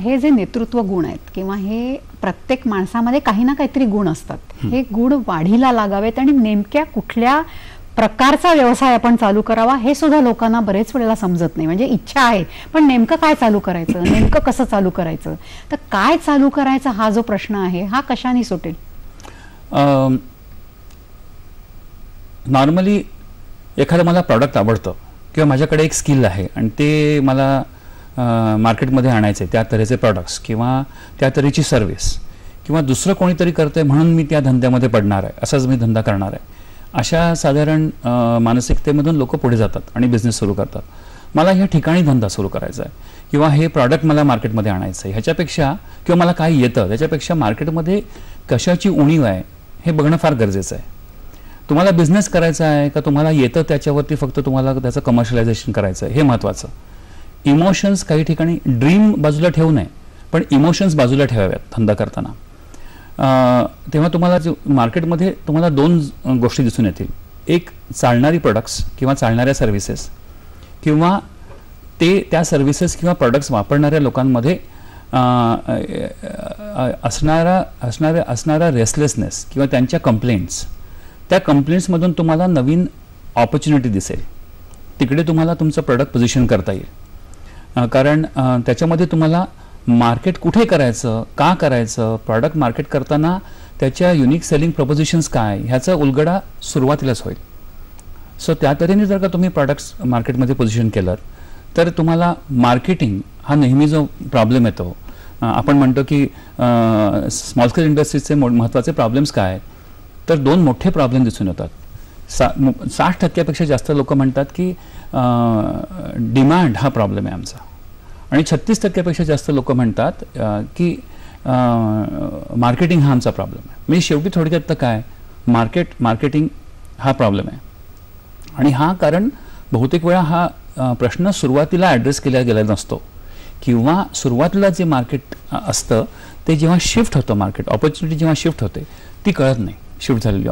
हे जे नेतृत्व गुण आहेत किंवा हे प्रत्येक माणसामध्ये काही ना काहीतरी गुण असतात. हे. गुण वाढीला लागावेत आणि नेमक्या कुठल्या प्रकारचा व्यवसाय आपण चालू करावा हे सुद्धा लोकांना बरेच वेळेला समजत नाही. म्हणजे इच्छा आहे पण नेमकं काय चालू करायचं? नेमकं कसं चालू करायचं? तर काय चालू करायचा हा जो प्रश्न आहे हा कशाने सुटेल? नॉर्मली एखादं मला प्रॉडक्ट आवडतं किंवा माझ्याकडे एक स्किल आहे आणि ते मला मार्केटमध्ये आणायचे त्या तऱ्हेचे प्रॉडक्ट्स किंवा त्या तऱ्हेची सर्व्हिस किंवा दुसरं कोणीतरी करते म्हणून मी त्या धंद्यामध्ये पडणार आहे असाच मी धंदा करणार आहे. अशा साधारण मानसिकतेमधून लोक पुढे जातात आणि बिझनेस सुरू करतात. मला ह्या ठिकाणी धंदा सुरू करायचा आहे किंवा हे प्रॉडक्ट मला मार्केटमध्ये आणायचं आहे ह्याच्यापेक्षा किंवा मला काय येतं त्याच्यापेक्षा मार्केटमध्ये कशाची उणीव आहे हे बघणं फार गरजेचं आहे. तुम्हाला बिझनेस करायचा आहे का? तुम्हाला येतं त्याच्यावरती फक्त तुम्हाला त्याचं कमर्शियलायझेशन करायचं आहे हे महत्त्वाचं इमोशन्स काही ठिकाणी ड्रीम बाजूला ठेवू नये पण इमोशन्स बाजूला ठेवाव्यात धंदा करताना. तेव्हा तुम्हाला जे मार्केटमध्ये तुम्हाला दोन गोष्टी दिसून येतील. एक चालणारी प्रोडक्ट्स किंवा चालणाऱ्या सर्व्हिसेस किंवा ते त्या सर्व्हिसेस किंवा प्रोडक्ट्स वापरणाऱ्या लोकांमध्ये असणारा असणाऱ्या असणारा रेसलेसनेस किंवा त्यांच्या कंप्लेंट्स त्या कंप्लेंट्समधून तुम्हाला नवीन ऑपॉर्च्युनिटी दिसेल. तिकडे तुम्हाला तुमचं प्रोडक्ट पोझिशन करता येईल. कारण त्याच्यामध्ये तुम्हाला मार्केट कुठे करायचं का करायचं प्रॉडक्ट मार्केट करताना त्याच्या युनिक सेलिंग प्रपोजिशन्स काय ह्याचा उलगडा सुरुवातीलाच होईल. सो त्या तऱ्हेने जर का तुम्ही प्रॉडक्ट्स मार्केटमध्ये पोझिशन केलं तर तुम्हाला मार्केटिंग हा नेहमी जो प्रॉब्लेम येतो आपण म्हणतो की स्मॉल स्केल इंडस्ट्रीजचे महत्त्वाचे प्रॉब्लेम्स काय तर दोन मोठे प्रॉब्लेम दिसून येतात. सा साठ टक्क्यापेक्षा जास्त लोक म्हणतात की डिमांड हा प्रॉब्लेम आहे आमचा. आणि छत्तीस टक्क्यापेक्षा जास्त लोक म्हणतात की मार्केटिंग हा आमचा प्रॉब्लेम आहे. म्हणजे शेवटी थोडक्यात तर काय? मार्केट मार्केटिंग हा प्रॉब्लेम आहे. आणि हा कारण बहुतेक वेळा हा प्रश्न सुरुवातीला ॲड्रेस केला गेला नसतो. किंवा सुरुवातीला जे मार्केट असतं ते जेव्हा शिफ्ट होतं मार्केट ऑपॉर्च्युनिटी जेव्हा शिफ्ट होते ती कळत नाही. शिफ्ट झालेली